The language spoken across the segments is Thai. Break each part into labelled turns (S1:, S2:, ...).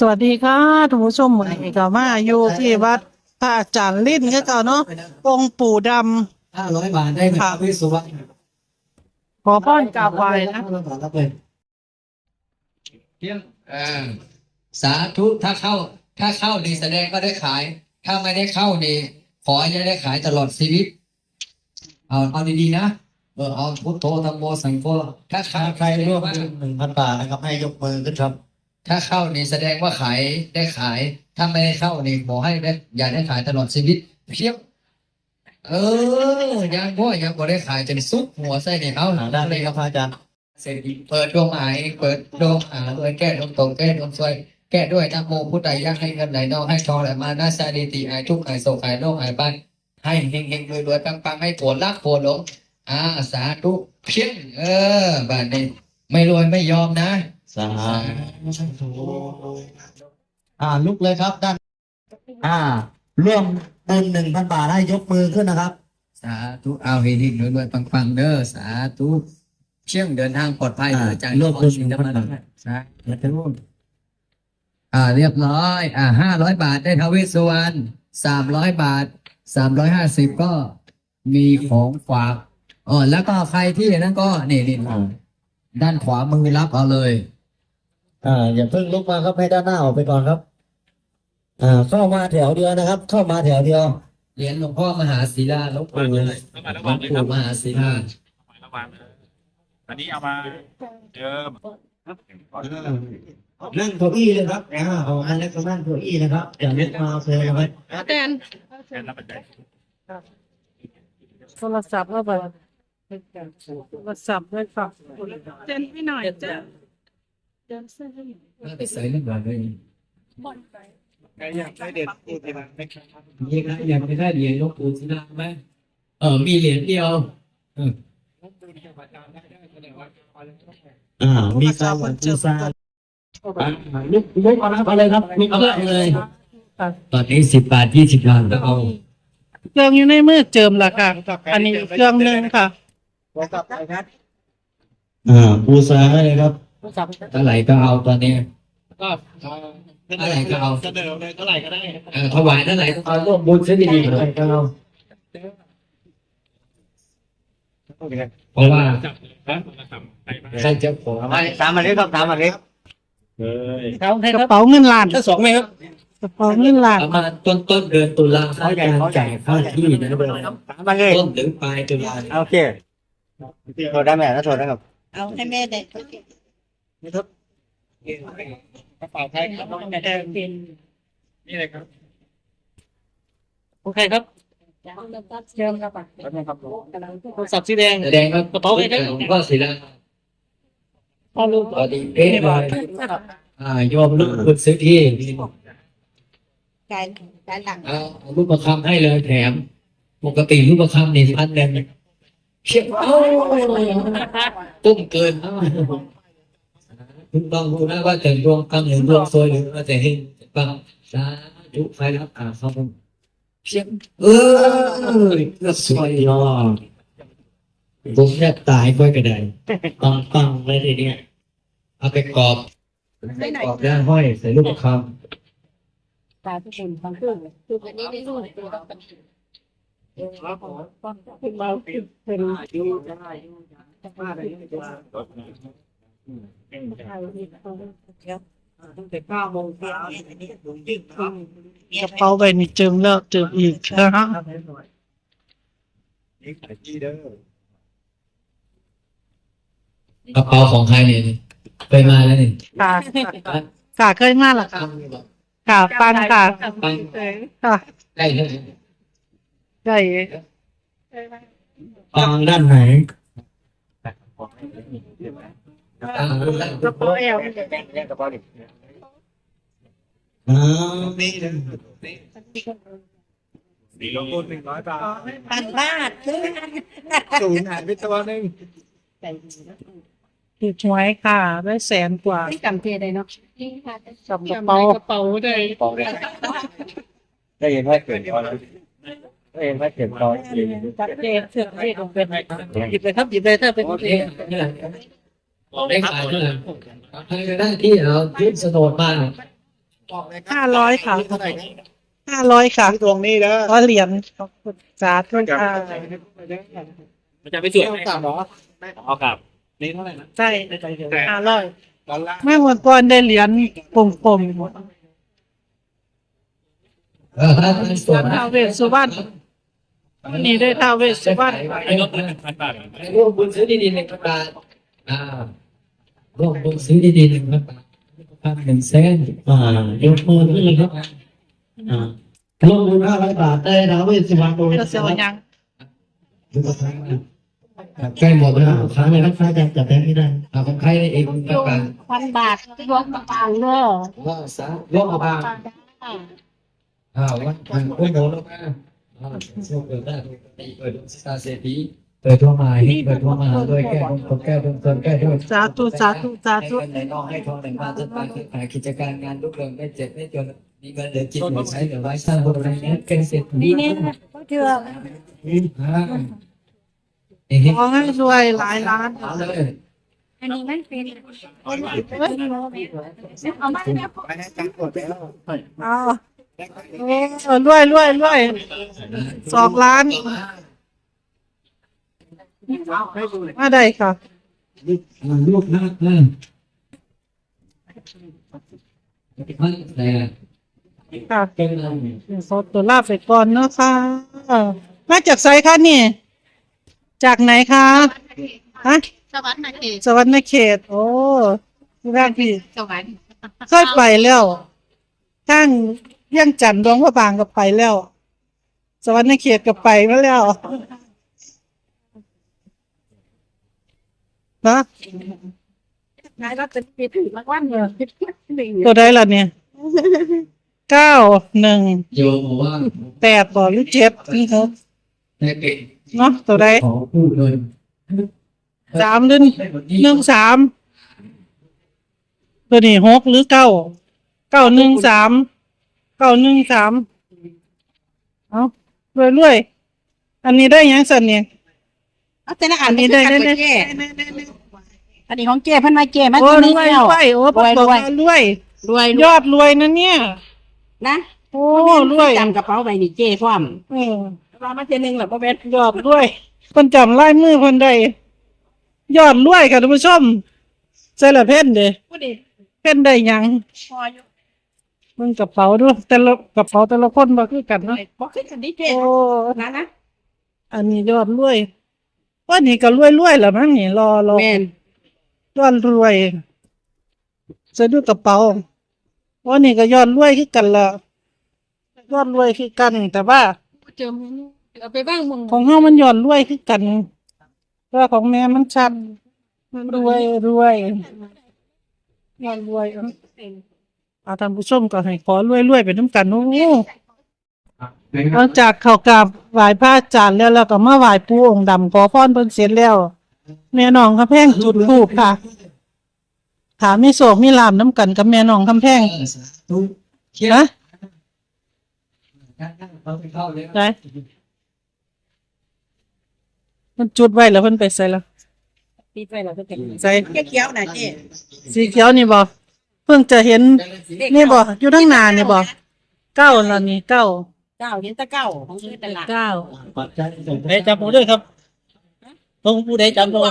S1: สวัสดีค่ะท่านผู้ชมวันนี้ก็มาอยู่ที่วัดพระอาจารย์ลิ้นก็เก่าเนาะองค์ปู่ด
S2: ห้าร้อยบาทได้ไหมครับพี่สุวรรณำ
S1: ขอป้อนกราบไหว้นะ
S2: ห้าร้อยบาทรับเลยเที่ยงอ่าสาธุถ้าเข้า ถ้าเข้าดีแสดงก็ได้ขาย ถ้าไม่ได้เข้าดีขอให้ได้ขายตลอดชีวิต เอาเอาดีๆนะเออเอาพุทโธธรรมโมสังโฆถ้าขายใครร่วม
S3: หนึ่งพันบาทนะครับให้ยกมือขึ้นครับ
S2: ถ้าเข้านี่แสดงว่าขายได้ขาย ถ้าไม่ได้เข้านี่ขอให้ได้อย่าได้ขายตลอดชีวิตเพียงเออยังพ่อยังบ่ได้ขายจนซุกหัวใส่ในเขา
S3: หาได้านนี้ครับอาจารย์
S2: เสร็จอีเปิดดวงหายเปิดดวงหาด้วยแก้ดวงตกแก้ดวงซวยแก้ด้วยนะโมพุทธายะให้เงินไหลนองให้ทองไหลมานาซาดีติหายทุกข์หายโศกหายโรคหายไปให้เฮงเฮงรวยรวยปังปังให้ผลลักผลหลงอ่าสาธุเพี้ยงเออบ้านนี้ไม่รวยไม่ยอมนะา
S3: ธุอ่าลุกเลยครับด้าน อ่าร่วมบุญหนึ่งพันบาทให้ยกมือขึ้นนะครับ
S2: สาธุเอาเฮงเฮงรวยรวยปังปังเด้อสาธุเชี่ยงเดินทางปลอดภัย
S3: อ่า
S2: เด้อจาก
S3: รวบรวม
S2: นครศรีธรรมราชสา
S3: อย่าไปร่วม
S2: อ่าเรียบร้อย อ่าห้าร้อยบาทได้ทาวเวสสุวรรณสามร้อยบาทสามร้อยห้าสิบก็มีของฝากอ๋อแล้วก็ใครที่นั้นก็นี่นี่
S3: อ่า
S2: ด้านขวามือรับเอาเลย
S3: อ่าอย่าเพิ่งลุกมาครับให้ด้านหน้าออกไปก่อนครับ อ่าเข้ามาแถวเดียวนะครับ เข้ามาแถวเดียว
S2: เหรียญหลวงพ่อมหาศิลาหลวงปู่หลวงปู่มหาศิลา
S4: ระวังนะอันนี้เอามาเดิม
S3: นั่งเก้าอี้เลยครับอ่าออกมาแล้วก็นั่งเก้าอี้นะครับอย่าลุกมาเอาเลยนะครับ
S1: แตน
S4: แค่รับปัจจัย
S1: โทรศัพท์เข้าไปโทรศัพท์ด้วยค่ะเจนให้หน่อยเจน เจนเสื้อให้หน่อย
S2: ไปใส่เรื่องอะไรเลย
S4: ใครอยากได้เด็ดพูดทีหลังนะครับ
S2: มีใครอยากไปได้เหรียญหลวงปู่ศิลาไหมเออมีเหรียญเดียว
S3: อ่ามีการหวังจูซาอ่าลุกลุกมาครับอะไรครับลุกมาเลย
S2: ตอนนี้สิบบาทยี่สิบบาทแล้วเอา
S1: เครื่องอยู่ในมือเจิมละค่ะ อันนี้เครื่องหนึงค่ะ
S3: อ่าบูซาให้เลยครับ
S2: เท่าไหร่ก็เอาตอนนี้
S4: ก็
S2: อะไรก็เอา
S4: เสนอเลยเท่าไหร่ก็ได้
S2: เออถวายเท่าไหร่ก็เอาร่วมบุญซะดีๆเลย
S3: ก็เอา
S2: เพราะว่า
S4: จับนะจับไปมา
S2: ใครจะขอ
S3: ตามมาเลยครับตามมาเลย
S4: เฮ้ย
S1: กระเป๋าเงินล้าน
S4: ถ้าสองไหมครับ
S1: กระเป๋าเงินล้าน
S2: ประมาณต้นต้นเดือนตุลาเขาจะจ่ายค่าที่นะ
S3: ตามมาเลย
S2: ต้นถึงปลายตุลา
S3: โอเคโทษได้ไหมนะโทษได้ครับ
S5: เอาให้แม่ได้
S4: กระเป๋าใครครับนี่เลยครับ
S1: โอเคครับ
S5: เชิญครับ
S1: โทรศัพท์สีแดง
S2: แสดงว่ากระเป๋าไอ้หลวงพ่อศิลา
S1: พ่อลูก
S2: ตอนนี้เป๊ะเลยอ่ายอมลูกคุณซื้อที่
S5: การการหลัง
S2: เอาเอาลูกประคำให้เลยแถม ปกติลูกประคำนี่พันหนึ่งเชี่ยเอ้าตุ้มเกินเอ้า คุณต้องรู้นะว่าจะดวงกำหรือดวงซวยหรือว่าจะเห็นบังสาธุไฟรับอ่าครับผมเพียงเออก็สวยเนาะผมแทบตายไปก็ได้ปังปังเลยทีเนี้ยเอาไปกรอบกรอบด้านห้อยใส่ลูกประค
S5: ตาทุกคนฟังเครื่องคืออันนี้ได้รู้ตัวต้องเป็น
S1: ขึ้นมาเป็นอยู่ได้
S3: ตั้งแต่เก้าโมงเช้าอันนี้ดูยิ่งครับ
S1: กระเป๋าใบนี้เจิมแล้วเจิมอีกนะฮะ
S4: นี่ขายที่เด้อำ
S2: กระเป๋าของใครเนี่ยไปมาแล้วนี่
S1: ค่ะค่ะเคยมาละค่ะค่ะปันค่ะ
S2: ปัง
S1: ค่ะ
S2: ได้เลย
S1: ใช่
S3: ฟังด้านไหน
S2: ปัง
S1: กระเป๋าแอล
S3: อ่านี่นะ
S4: สี่ลงทุนหนึ่งร้อยบาท
S5: พันบาท
S4: ศูนย์หายไปตัวหนึ่ง
S1: ถูกหวยค่ะได้แสนกว่า
S5: จำเจได้เนาะนี่ค่ะ
S1: กับกระเป๋ากระเป๋าได้
S3: ได้เห็นว่าเกิดอนได้เห็นว่าเกิดตอน
S1: จัดเจนเสือกเรียกเป็นหยิบเลยครับหยิบเลยถ้าเป็น
S2: โอเค
S1: เจน
S2: ได้ขายเท่าไหร่ใครก็ได้ที่เอายื่นโฉนดมา
S3: บอกเลยค
S1: ห้า
S3: รับ
S1: ร้อยค่ะ
S3: เท่าไหร่นะ
S1: ห้าร้อยค่ะ
S4: ที่ตรงนี้เด้อ
S1: ร้อยเหรียญขอบคุณสาธุค่ะ
S4: มันจะไปสวย
S3: ไม่ต้องกลับเหรอ
S4: เอากลับนี่เท่าไหร่นะ
S1: ใช่ห้าร้อย
S4: ดอลลาร์
S1: แม่หมดก่อนได้เหรียญกลม
S2: เออให้มัน
S1: ๆ
S2: ส่วน
S1: ท้าวเวสสุวรรณวันนี้ได้ท้าวเวสสุวรรณ
S4: ไอ้รถหนึ่งพันบาท
S2: ร่วมบุญซื้อที่ดินหนึ่งพันบาท อ่าร่วมบุญซื้อที่ดินหนึ่งพันบาทพันหนึ่งแสน
S3: อ่ายกมือขึ้นเลยครับอ่าลงทุนห้าร้อยบาทได้ดาวเวสสุวรรณโดย
S1: เราเสียยัง
S2: ดูกระทั่งใกล้หมดแล้ว
S3: ค้างเลยครับค้างจะจับแบงค์ไม่ได้
S2: เอาของใครเองประกัน
S5: พันบาทรวมต่างๆเด้อ
S2: ว่าสาร่วมเอาบ้างอ่าวันพันโอ้ยโดนแล้วนะอ่าโชคเปิดได้เปิดดวงสตาร์เศรษฐี เปิดทั่วมาให้เปิดทั่วมาด้วยแก้ดวงคนแก้ดวงตนแก้ด้วย
S1: สาธุสาธุสา
S2: ให้
S1: ธุ
S2: เงินไหลนองให้ทองไหลมาจนไปขึ้นหากิจการงานลุกเรืองไม่เจ็บไม่จนมีเงินเหลือกินเหลือใช้เหลือไว้สร้างบุญในนี้เป็นเศรษฐี
S5: นี่เนี่ยก็เชื่อ
S2: อ่าเฮ้ย
S1: ขอให้รวยหลายล้าน
S2: เอาเลย
S5: อันนี้มันเป็นเอามาเนี่ย
S3: ไม่ให้จังกดแล้ว
S1: เอาโอ้รวยรวยรวยสองล้าน มาได้ค่ะ
S2: ลูกนะอืมมันแต่
S1: ค่ะ
S2: เป็นอะไร
S1: ขอตัวลาไปก่อนเนาะค่ะมาจากไซคะนี่ จากไหนคะฮะ
S5: สวรรค์นะเขต
S1: สวรรค์เขต โอ้ที่แรกพี่
S5: สวรรค์
S1: เคยไปแล้วทั้งเยี่ยงจันทน์ดวงพระบางก็ไปแล้ว สวรรค์เขตก็ไปมาแล้ว นะ
S5: นายรัตน์ปีถือมากวันเนอะหนึ่ง
S1: ตัวใดล่ะเนี่ยเก้าหนึ่ง
S2: โยมบอกว่า
S1: แปดบ่หรือเจ็ดนี่ครับ
S2: แม่เก่ง
S1: เนาะตัวใด
S2: ขอพูดเลย
S1: สามหรือหนึ่งสามตัวนี้หกหรือเก้าเก้าหนึ่งสามเก้าหนึ่งสามเอารวยรวยๆอันนี้ได้ยังสันเนี่ย
S5: เอาแต่ละอั
S1: อั
S5: น
S1: นนี้ได้ได้ได้
S5: เจ้อันนี้ของเจ้เพันมาเจ้มา
S1: โอ้
S5: ตัว
S1: ร
S5: นึง
S1: วย
S5: แล้ว
S1: รวยโอ้
S5: รวย
S1: บอก
S5: รวย
S1: ว่ารวย
S5: รวย
S1: ยอดรวยนะเนี่ย
S5: นะ
S1: โอ้รวย
S5: จำกระเป๋าใบนี่เจ้พร้อม
S1: เออ
S5: ว่ามาเจ้หนึ่งหรอพ่อแม่
S1: ยอดรวยคนจำลายมือคนใดยอดรวยค่ะท่านผู้ชมใส่ละเพ่นเด้
S5: พูดดิ
S1: เพ่นได้หยัง
S5: พออยู่
S1: มึงกระเป๋าด้วยแต่ละกระเป๋าแต่ละคนบ่คือกันเนาะ
S5: บอกขึ้นกันดิเจ้
S1: โอ้
S5: นะนะ
S1: อันนี้ยอดรวย ว่านี่ก็รวยรวยๆแล้วมั้งนี่รอรอ
S5: แม่น
S1: ยอดรวยใส่ดูกระเป๋าว่านี่ก็ยอดรวยคือกันละยอดรวยคือกัน แต่ว่า
S5: เจอมันเอาไปบ้างมึง
S1: ของเฮามันยอดรวยคือกันแต่ว่าของแม่มันชัดรวยรวยยอดรวยเอาเอาท่านผู้ชมก็ให้ขอรวยรวยไปน้ำกันโอ้ หลังจากเข้ากราบไหว้พระอาจารย์แล้วแล้วก็มาไหว้ปู่องค์ดำขอพรเพิ่นเสร็จแล้ว แม่น้องคำแพงจุดธูปค่ะถามมีโศกมีลามน้ำกันกับแม่น้องคำแพง
S2: ตุ้เชี่ย
S1: นะ
S2: เขาไปเข้าเลย
S1: ไหนมันจุดไว้แล้วเพิ่นไปใส่แล้ว
S5: ปิดไปแล้วก็เก็บ
S1: ใส่
S5: เขียวๆนะเจ้
S1: สีเขียวนี่บ่เพิ่งจะเห็นนี่บ่อยู่ทั้งหน้านี่บ่เก้าแล้วนี่เก้า
S5: เก้าเห็นแตะเก้าของชื่อตลาด
S1: เก้า
S3: ปัจจัยส่ง
S4: ได้จำผมด้วยครับต้องผู้ใดจำต้อง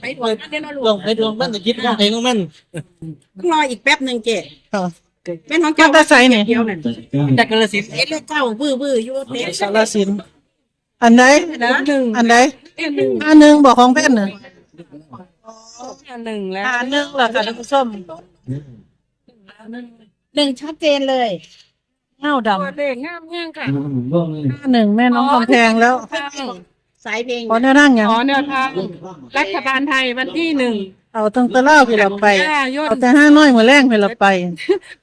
S5: ไปดวงนั่นเนี่ยนะลู
S4: ต้อง
S5: ก
S4: ให้ดวงมันจะคิดของใครของมัน
S5: ต้องรออีกแป๊บหนึ่งเจ้
S1: ค่ะ
S5: เป็นของ
S1: มา
S5: เจ้า
S1: แตาใส่นี่
S5: เขียวนั่น
S4: จากกระสินธุ์
S5: เอ็ดเลขเก้าบื้อบื้ออยู่เด็ก
S1: สารสิน อันไหน
S5: นะหนึ่ง
S1: อันไหน
S5: หนึ่ง
S1: อันหนึงบอกของเพิ่นน่ะ
S5: หนึ่งแล้ว
S1: อันหนึงล่ะค่ะท่านผู้ชม
S5: หนึ่งชัดเจนเลย
S1: เงาดำ
S5: เด็กงามงามค่ะ
S2: ร่วงเลย
S1: ห้าหนึ่งแม่น้องคำแพงแล้ว
S5: สายเพลง
S1: ขอแนวนั่งหยัง
S6: ขอแนวทางรัฐบาลไทยวันที่หนึ่ง
S1: เอาตั้งแต่เล่าไปเราไป
S6: ย่ายอ
S1: เอา
S6: ด
S1: แต่ห้าน้อยมือแรงไปเราไป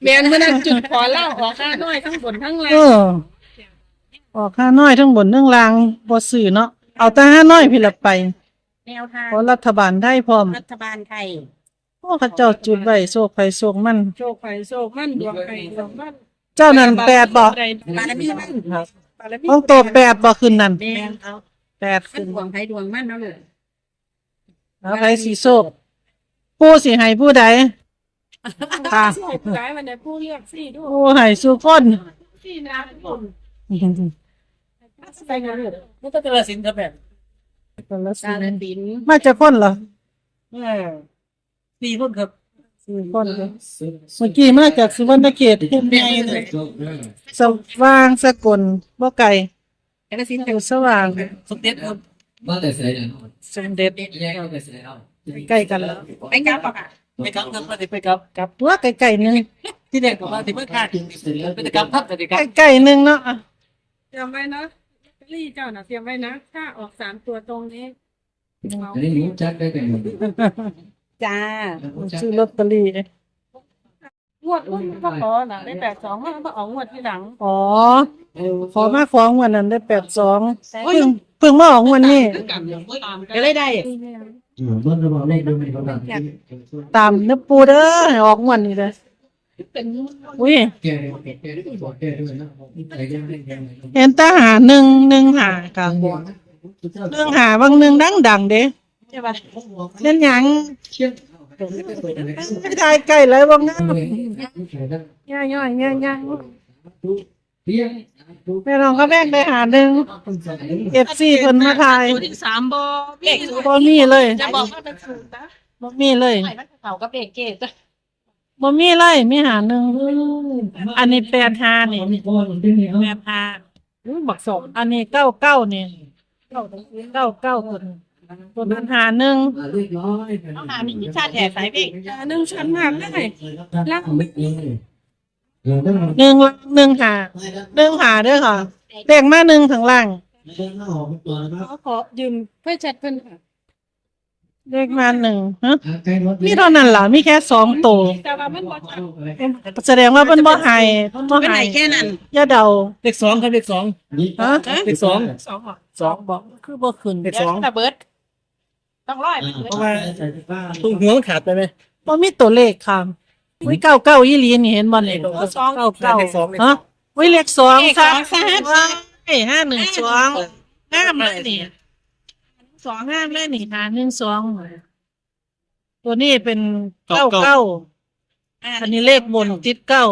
S6: เมียนเมื่อนั้นจุดขอเล่าขอค่าน้อยทั้งบนทั้งล่า
S1: เองอออกห้าน้อยทั้งบนทั้งล่างบ่ซื้อเนาะเอาแต่ห้าน้อยพี่ละไป
S5: แนวทาง
S1: เพราะรัฐบาลได้พร้อม
S5: รัฐบาลไทย
S1: โอ้เขาเจ้าจุดไว้โชคไฟโชคมัน
S6: โชคไปโชคมั่นดวงไปดวงมั่น
S1: เจ้านั่นแปดบ่
S6: ใด
S5: บารมีมัน
S6: บารมี
S1: ต้องโตแปดบ่ขึ้นนั่น
S5: แม่นเอา
S1: แปด
S5: มัน
S1: ขึ้น
S5: ดวงไทยดวงมันเนาะลูก
S1: เอาใครสีโชคผู้สิให้ผู้ใดค่ะ
S6: ใช่ร้ายมันได้ผู้เรียกสี่ด้วย
S1: โอ้ให้สุคน
S6: สี่นะคน
S5: ใส่เงินเลย
S4: นี่ก็เป็นสินครับแบบ
S1: คนละ
S5: กาล
S1: สิ
S5: สิน
S1: มาจากคนเหรอ
S4: แม่สี่คนครับ
S1: สี่คนเหรอเมื่อกี้มาจากสุวรรณเขตภูมิใหญ่เลยสว่างสกลบ่ไก่
S5: กาลสิน
S1: อยู่สว่าง
S4: สเต็ปครับ
S2: มาแต่เสียอย่าง
S1: สมเด็จ
S2: แยกแต่เสียเอา
S1: ใกล้กันแล้ว
S5: ไปกลับปะค่ะ
S4: ไปครับครับไปไปครับ
S1: กลับตัวไกลๆหนึง
S4: ที่แรกผมว่าที่เมื่อค่าเป็นกรรมทัพแต่ครับ
S1: ใกล้ๆหนึงเนาะ
S6: เตรียมไว้นะลี่เจ้าน่ะเตรียมไว้นะ ถ้าออกสามตัวตรงนี้เมา
S2: อันนี้รู้จักได้กันหมด
S5: จ้า
S1: ซื้อลอตเตอรี่
S6: งวดรุ่นก็ขอน่ะได้แปดสองมันก็ออกงวดที่หลัง
S1: อ๋อ ขอมาของวันนั้นได้แปดสองเพิ่งเพิ่งมาออกวันนี้
S5: ก็เลยได้
S3: อืมเบิ้ลระบอกเลขดูมีกำลัง
S1: ตามเนื้อปูเด้อให้ออกวันนี้เลยอุ้ย
S2: แก่แก่ด้วยบอกแก่ด้วยนะอะไรยังไม่ยัง
S1: เห็นแตาหาหนึ่งหนึ่งหาค่ะหนึ่งหาบางหนึ่งดังดังๆเด้
S5: ใช่ปะ
S1: เล่นหยัง
S2: เชี่ย
S1: ใกล้ใกล้ๆเลยบางนั้น
S2: เย่
S1: อยย่อยย่อยย่อยแม่น้องก็แบ่งได้หาหนึ่งเอฟซีเพิ่นมาทาย
S6: ตัวที่สามบอ
S5: เด็ก
S1: บ่มีเลย
S6: จะบอกว่าเป็นสูตรนะ
S1: บ่มีเลย
S5: เขากับเด็กเกศ
S1: บ่มีเลยมีหาหนึ่งอันนี้แปดหานี่แปดหาอุ้ยบักสองอันนี้เก้าเก้านี่เก้าเก้าคน คนนั้นหาหนึ่ง
S2: เรียบร้อย
S5: ต้องหามีชาติแห่สายเพ่ง
S6: หนึ่งชั้นหักได้
S2: ล่างไม่เลยเออได้
S1: หนึ่งหนึ่งหาหนึ่งหาเด้อค่ะเด็กมาหนึ่งข้างล่าง
S3: เดินหน้าออกตัวนะครับ
S6: ขอขอยืมเพื่อแชทเพื่อนค่ะ
S1: เด็กมาหนึ่งฮะ
S2: ใกล้รถ
S1: มีเท่านั้นเหรอมีแค่สองตัว
S6: แต่ว่ามันบอชัด
S1: แสดงว่าเพิ่นบ่ให้เพิ่นบ่
S5: เป็นไหน
S1: ให้
S5: แค่นั้น
S1: อย่าเดา
S4: เลขสองครับเลขสอง
S3: นี่
S1: ฮะ
S4: เลขสอง
S6: สองเหรอ
S4: สอง
S1: บอกคือบ่ขึ้น
S4: เลขสอง
S5: ระเบิด ต้องร้อย
S4: เพราะว่าตรงหัวมันขาดไปไหม
S1: บ่มีตัวเลขค่ะอุ้ยเก้าเก้าอีหลีนี่เห็นบ่นี่เก้าเก้าเก้า
S4: เลขสองเลขส
S1: ฮะ
S4: อง
S1: อุ้ยเลขสอง
S5: เด็ก
S1: ค่ะ
S5: สองสาม
S1: ว้ายห้าหนึ่งสองห้ามเลยนี่สองห้ามเลยนี่หาหนึ่งสองตัวนี้เป็นเก้าเก้าอันนี้เลขบนติดเก้า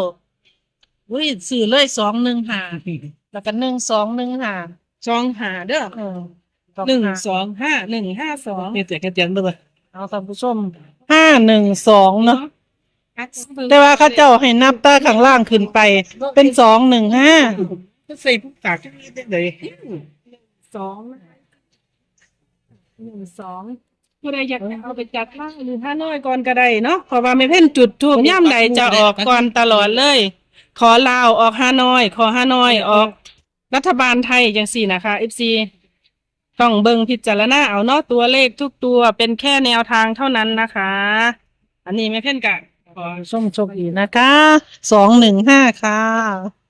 S1: อุ้ยสื่อเลยสองหนึ่งหาแล้วก็หนึ่งสองหนึ่งหา
S6: สองหาเด้อ
S1: เออ
S6: หนึ่งสองห้าหนึ่งห้าสอง
S4: นี่แต่แค่เตียนด้วย
S1: เอาท่านผู้ชมห้าหนึ่งสองเนาะแต่ว่าเข้าเจ้าให้นับตาข้างล่างขึ้นไป เป็นสองหนึ่งห้า
S4: ใส่ปากที่นี่ได้เลย
S6: สองหนึ่งสองผู้ใดอยากเอาไปจัดล่างหรือห้าน้อยก่อนก็ได้เนาะเพราะว่าไม่เพ่นจุดทูบย่ำใดจะออกก่อนตลอดเลย ขอลาวออกห้าน้อย ขอห้าน้อยออก รัฐบาลไทยจังสี่นะคะ FC ต้องเบิ่งพิจารณาเอาเนาะตัวเลขทุกตัวเป็นแค่แนวทางเท่านั้นนะคะ อันนี้ไม่เพ่นกะขอ
S1: ส้มโชคดีนะคะสองหนึ่งห้าค่ะ